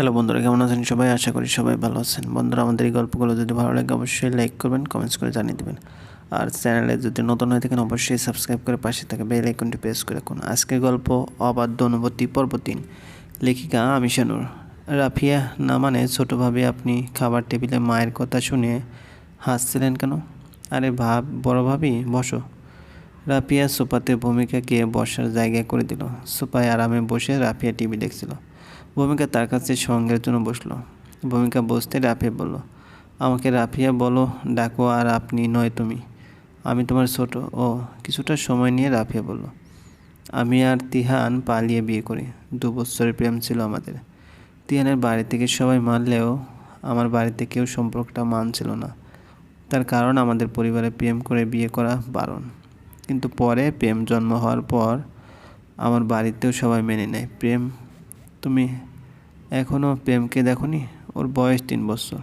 Hello বন্ধুরা, কেমন আছেন সবাই? আশা করি সবাই ভালো আছেন। বন্ধুরা, আমাদের এই গল্পগুলো যদি ভালো লাগে, অবশ্যই লাইক করবেন কমেন্টস করে জানিয়ে দেবেন। আর চ্যানেলে যদি নতুন হয়ে থাকেন, অবশ্যই সাবস্ক্রাইব করে পাশে থাকে বেল আইকনটি প্রেস করে রাখুন। আজকের গল্প, অবাধ্য অনুভূতি পর্ব তিন লেখিকা আমিশানুর। রাফিয়া না মানে ছোটোভাবে আপনি খাবার টেবিলে মায়ের কথা শুনে হাসছিলেন কেন? আরে ভাব, বড় ভাবি, বসো। রাফিয়া সোফাতে ভূমিকাকে বসার জায়গা করে দিল। সোফায় আরামে বসে রাফিয়া টিভি দেখছিল। ভূমিকা তার কাছে সঙ্গের জন্য বসল। ভূমিকা বসতে রাফিয়া বলল, আমাকে রাফিয়া বলো, ডাকো আর আপনি নয় তুমি। আমি তোমার ছোট। ও কিছুটা সময় নিয়ে রাফিয়া বলল, আমি আর তিহান পালিয়ে বিয়ে করি। দু বছরের প্রেম ছিল আমাদের। তিহানের বাড়ি থেকে সবাই মানলেও আমার বাড়িতে কেউ সম্পর্কটা মানছিল না। তার কারণ আমাদের পরিবারে প্রেম করে বিয়ে করা বারণ। কিন্তু পরে প্রেম জন্ম হওয়ার পর আমার বাড়িতেও সবাই মেনে নেয়। প্রেম তুমি এখনও প্রেমকে দেখনি? ওর বয়স তিন বছর।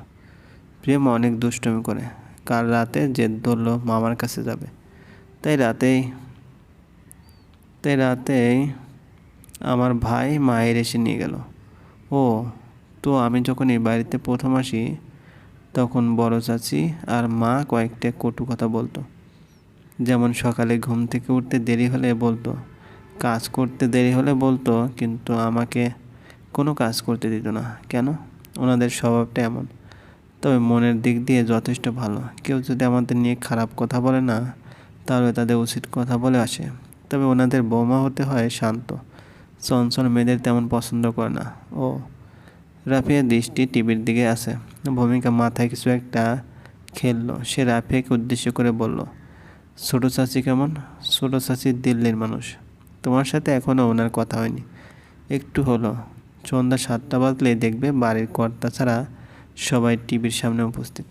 প্রেম অনেক দুষ্টমি করে। কাল রাতে জেদ ধরলো মামার কাছে যাবে। তাই রাতেই তাই রাতেই আমার ভাই মায়ের এসে নিয়ে গেল। ও, তো আমি যখন এই বাড়িতে প্রথম আসি, তখন বড় চাচি আর মা কয়েকটা কটু কথা বলতো। যেমন সকালে ঘুম থেকে উঠতে দেরি হলে বলতো, কাজ করতে দেরি হলে বলতো, কিন্তু আমাকে কোনো কাজ করতে দিত না। কেন? ওনাদের স্বভাবটা এমন। তবে মনের দিক দিয়ে যথেষ্ট ভালো। কেউ যদি আমাদের নিয়ে খারাপ কথা বলে না, তাহলে তাদের উচিত কথা বলে আসে। তবে ওনাদের বৌমা হতে হয় শান্ত। চঞ্চল মেয়েদের তেমন পছন্দ করে না। ও রাফিয়ার দৃষ্টি টিভির দিকে আছে। ভূমিকা মাথায় কিছু একটা খেললো। সে রাফিয়াকে উদ্দেশ্য করে বলল, ছোটো চাচি কেমন? ছোটো চাচি দিল্লির মানুষ। তোমার সাথে এখনও ওনার কথা হয়নি। একটু হলো। সন্ধ্যা সাতটা বাজলে দেখবে বাড়ির কর্তা ছাড়া সবাই টিভির সামনে উপস্থিত।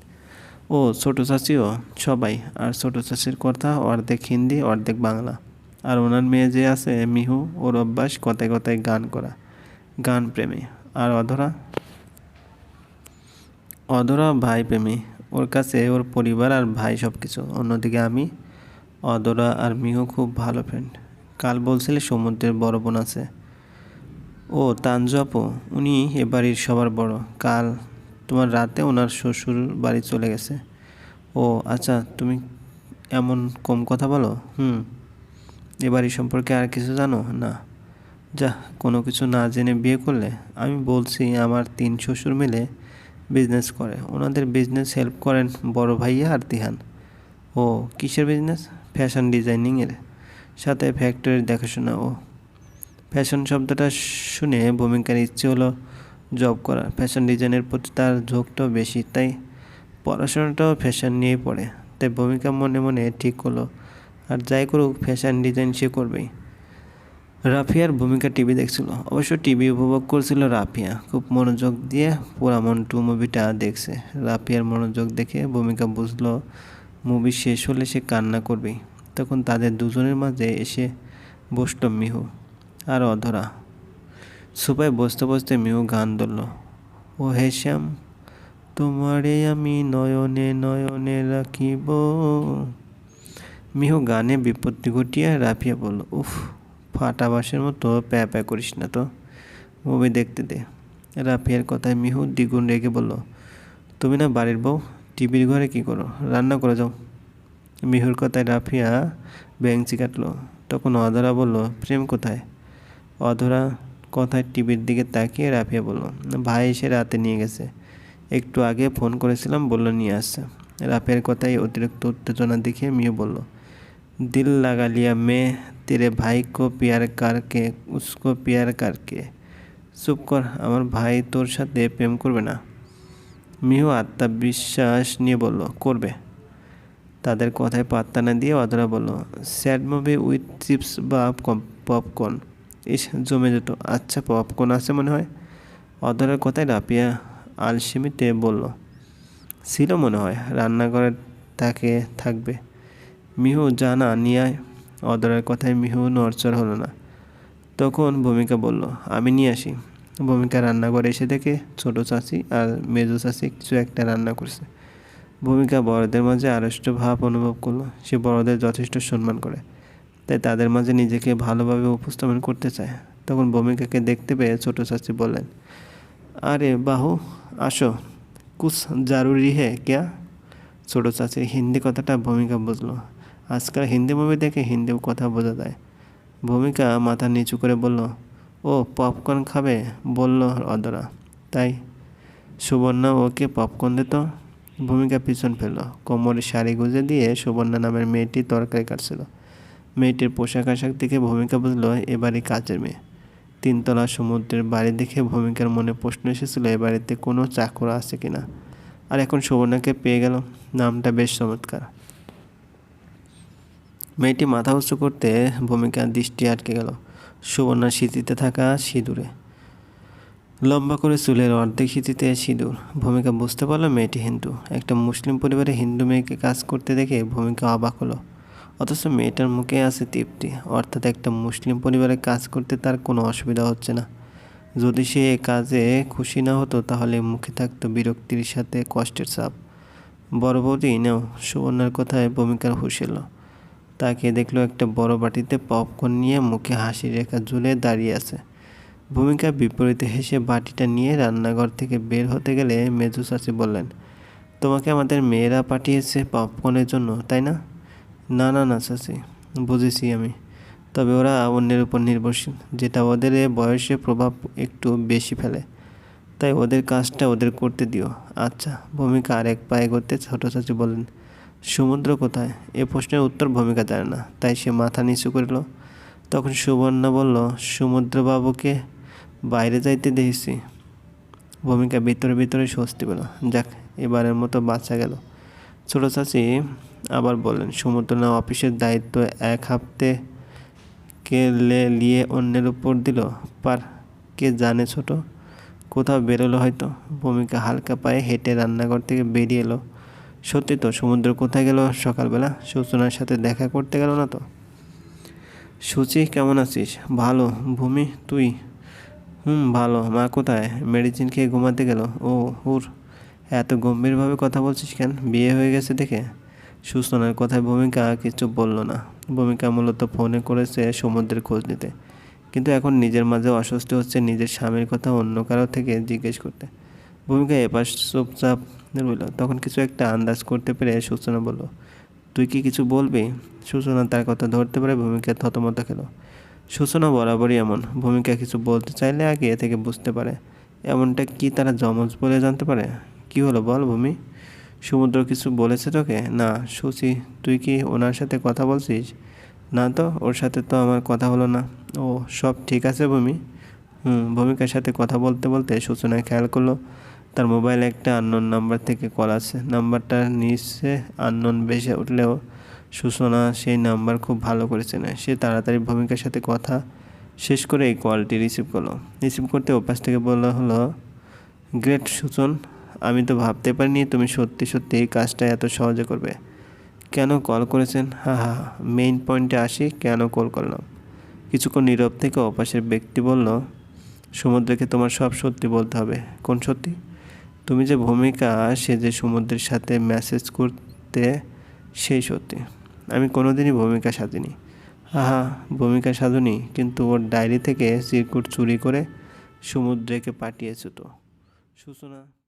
ও ছোটো চাচিও, সবাই। আর ছোটো চাচির কথা অর্ধেক হিন্দি, অর্ধেক বাংলা। আর ওনার মেয়ে যে আছে, মিহু, ওর অভ্যাস কথায় কথায় গান করা। গান প্রেমী। আর অধরা? অধরা ভাই প্রেমী। ওর কাছে ওর পরিবার আর ভাই সব কিছু অন্যদিকে আমি, অধরা আর মিহু খুব ভালো ফ্রেন্ড কাল বলছিলে সমুদ্রের বড় বোন আছে। ও তানজু আপু উনি এ বাড়ির সবার বড়। কাল তোমার রাতে ওনার শ্বশুর বাড়ি চলে গেছে। ও আচ্ছা তুমি এমন কম কথা বলো? হুম। এ বাড়ি সম্পর্কে আর কিছু জানো? না। যা, কোনো কিছু না জেনে বিয়ে করলে আমি বলছি আমার তিন শ্বশুর মিলে বিজনেস করে। ওনাদের বিজনেস হেল্প করেন বড় ভাইয়া আর তিহান। ও, কিসের বিজনেস ফ্যাশন ডিজাইনিংয়ের সাথে ফ্যাক্টরির দেখাশোনা। ও ফ্যাশন শব্দটা শুনে ভূমিকার ইচ্ছে হলো জব করা। ফ্যাশন ডিজাইনের প্রতি তার ঝোঁকটাও বেশি, তাই পড়াশোনাটাও ফ্যাশন নিয়েই পড়ে। তাই ভূমিকা মনে মনে ঠিক হলো। আর যাই করুক ফ্যাশন ডিজাইন সে করবেই। রাফিয়ার ভূমিকা টিভি দেখছিল। অবশ্য টিভি উপভোগ করছিল রাফিয়া। খুব মনোযোগ দিয়ে পুরা টু মুভিটা দেখছে। রাফিয়ার মনোযোগ দেখে ভূমিকা বুঝলো, মুভি শেষ হলে সে কান্না করবেই। তখন তাদের দুজনের মাঝে এসে বসল মিহু। আর অধরা। সুপায় বসতে বসতে মিহু গান ধরল। ও হে শ্যাম তোমারে আমি নয়নে নয়নে রাখিব। মিহু গানে বিপত্তি ঘটিয়ে রাফিয়া বলল, উফ, ফাটা বাসের মতো প্যা প্যা করিস না তো মুভি দেখতে দে। রাফিয়ার কথায় মিহু দ্বিগুণ রেগে বলল, তুমি না বাড়ির বউ, টিভির ঘরে কি করো? রান্না করে যাও। মিহুর কথায় রাফিয়া ব্যাংচি কাটলো, তখন অধরা বলল, প্রেম কোথায়? অধরা কথায় টিভির দিকে তাকিয়ে রাফিয়া বলল, ভাই এসে রাতে নিয়ে গেছে। একটু আগে ফোন করেছিলাম, বলল নিয়ে আসছে। রাফিয়ার কথায় অতিরিক্ত উত্তেজনা দেখে মিহু বলল, দিল লাগা লিয়া মেয়ে তেরে ভাই কো পিয়ার কারকে উসকো পিয়ার কারকে চুপ কর, আমার ভাই তোর সাথে প্রেম করবে না। মিহু আত্মবিশ্বাস নিয়ে বলল, করবে। তাদের কথায় পাত্তা না দিয়ে অধরা বলল, স্যাড মুভি উইথ চিপস বা পপকর্ন। ইস, জমে যেত। আচ্ছা পপকর্ন আছে মনে হয়। অধরার কথায় রাপিয়া আলসেমিতে বলল, ছিল মনে হয়, রান্নাঘরে তাকে থাকবে। মিহু জানা নিয়ে অদরের কথায় মিহু নড়চড় হলো না। তখন ভূমিকা বলল, আমি নিয়ে আসি। ভূমিকা রান্নাঘরে এসে দেখে ছোট চাচি আর মেজো চাচি কিছু একটা রান্না করছে। ভূমিকা বড়দের মাঝে আড়ষ্ট ভাব অনুভব করল। সে বড়দের যথেষ্ট সম্মান করে। তাই তাদের মাঝে নিজেকে ভালোভাবে উপস্থাপন করতে চায়। তখন ভূমিকাকে দেখতে পেয়ে ছোট চাচি বললেন, আরে বাহু, আসো। কুছ জারুরি হে ক্যা? ছোটো চাচির হিন্দি কথাটা ভূমিকা বুঝলো। আজকাল হিন্দি মুভি দেখে হিন্দি কথা বোঝা যায়। ভূমিকা মাথা নিচু করে বলল, ও পপকর্ন খাবে? বলল অদরা। তাই? সুবর্ণা ওকে পপকর্ন দিত ভূমিকা পিছন ফেলল। কোমরে শাড়ি গুঁজে দিয়ে সুবর্ণা নামের মেয়েটি তরকারি কাটছিল। মেয়েটির পোশাক আশাক দেখে ভূমিকা বুঝলো এবারই কাজের মেয়ে। তিনতলা সমুদ্রের বাড়ি দেখে ভূমিকার মনে প্রশ্ন এসেছিল, এ বাড়িতে কোনো চাকর আছে কিনা? আর এখন সুবর্ণাকে পেয়ে গেল। নামটা বেশ চমৎকার। মেয়েটি মাথা উঁচু করতে ভূমিকার দৃষ্টি আটকে গেল। সুবর্ণার স্মৃতিতে থাকা সিঁদুরে। লম্বা করে চুলের অর্ধেক স্মৃতিতে সিঁদুর। ভূমিকা বুঝতে পারল মেয়েটি হিন্দু। একটা মুসলিম পরিবারে হিন্দু মেয়েকে কাজ করতে দেখে ভূমিকা অবাক হলো। অথচ মেয়েটার মুখে আছে তৃপ্তি। অর্থাৎ একটা মুসলিম পরিবারে কাজ করতে তার কোনো অসুবিধা হচ্ছে না। যদি সে এ কাজে খুশি না হতো, তাহলে মুখে থাকতো বিরক্তির সাথে কষ্টের চাপ বড় বৌদি, নেও, সুবর্ণার কথায় ভূমিকার হুশ এলো। তাকে দেখল একটা বড় বাটিতে পপকর্ন নিয়ে মুখে হাসি রেখা ঝুলে দাঁড়িয়ে আছে। ভূমিকা বিপরীতে হেসে বাটিটা নিয়ে রান্নাঘর থেকে বের হতে গেলে মেজু চাচি বললেন, তোমাকে আমাদের মেয়েরা পাঠিয়েছে পপকর্নের জন্য, তাই না? না না না, চাচি, বুঝেছি আমি। তবে ওরা অন্যের উপর নির্ভরশীল, যেটা ওদের বয়সে প্রভাব একটু বেশি ফেলে। তাই ওদের কাজটা ওদের করতে দিও। আচ্ছা ভূমিকা আরেক পায়ে করতে ছোটো চাচি বলেন সমুদ্র কোথায়? এ প্রশ্নের উত্তর ভূমিকা জানে না। তাই সে মাথা নিচু করল তখন সুবর্ণা বলল সমুদ্রবাবুকে বাইরে যাইতে দেখেছি। ভূমিকা ভিতরে ভিতরে স্বস্তি পেল। যাক, এবারের মতো বাঁচা গেল। ছোটো চাচি আবার বললেন সমুদ্র না অফিসের দায়িত্ব এক হাফতে কে লে নিয়ে অন্যের উপর দিল? পার কে জানে ছোট, কোথাও বেরোলো হয়তো। ভূমিকা হালকা পায়ে হেঁটে রান্নাঘর থেকে বেরিয়ে এলো। সত্যি তো, সমুদ্র কোথায় গেল সকালবেলা? সূচনার সাথে দেখা করতে গেল না তো? সুচি, কেমন আছিস? ভালো, ভূমি, তুই? হুম, ভালো। মা কোথায়? মেডিসিন খেয়ে ঘুমাতে গেল। ও, হুর এত গম্ভীরভাবে কথা বলছিস কেন? বিয়ে হয়ে গেছে দেখে? সুস্থনার কথায় ভূমিকা কিছু বলল না। ভূমিকা মূলত ফোনে করেছে সমুদ্রের খোঁজ নিতে। কিন্তু এখন নিজের মাঝে অস্বস্তি হচ্ছে নিজের স্বামীর কথা অন্য কারও থেকে জিজ্ঞেস করতে। ভূমিকা এপাশ চুপচাপ রইল। তখন কিছু একটা আন্দাজ করতে পেরে সূচনা বলল, তুই কি কিছু বলবি? সূচনা তার কথা ধরতে পারে ভূমিকা থতমত খেলো। সূচনা বরাবরই এমন। ভূমিকা কিছু বলতে চাইলে আগে থেকে বুঝতে পারে। এমনটা কি তারা জমজ বলে জানতে পারে? কি হলো বল ভূমি? সমুদ্র কিছু বলেছে তোকে? না সুচি তুই কি ওনার সাথে কথা বলছিস? না তো, ওর সাথে তো আমার কথা হলো না। ও, সব ঠিক আছে ভূমি? হুম, ভূমিকার সাথে কথা বলতে বলতে সূচনা খেয়াল করল, তার মোবাইলে একটা আননোন নাম্বার থেকে কল আছে নাম্বারটা নিচে আননোন বেশি উঠলেও সূচনা সেই নাম্বার খুব ভালো করে চেনে। সে তাড়াতাড়ি ভূমিকার সাথে কথা শেষ করে এই কলটি রিসিভ করল। রিসিভ করতে ওপাশ থেকে বলা হলো গ্রেট সূচন আমি তো ভাবতে পারিনি তুমি সত্যি সত্যি এই কাজটা এত সহজে করবে। কেন কল করেছেন? হা হা মেইন পয়েন্টে আসি, কেন কল করলাম? কিছুক্ষণ নীরব থেকে অপাশের ব্যক্তি বলল, সমুদ্রকে তোমার সব সত্যি বলতে হবে। কোন সত্যি? তুমি যে ভূমিকা সে যে সমুদ্রের সাথে মেসেজ করতে, সেই সত্যি। আমি কোনোদিনই ভূমিকা সাজিনি। আহা ভূমিকা সাজুনি, কিন্তু ওর ডায়েরি থেকে চিরকুট চুরি করে সমুদ্রেকে পাঠিয়েছো তো। সূচনা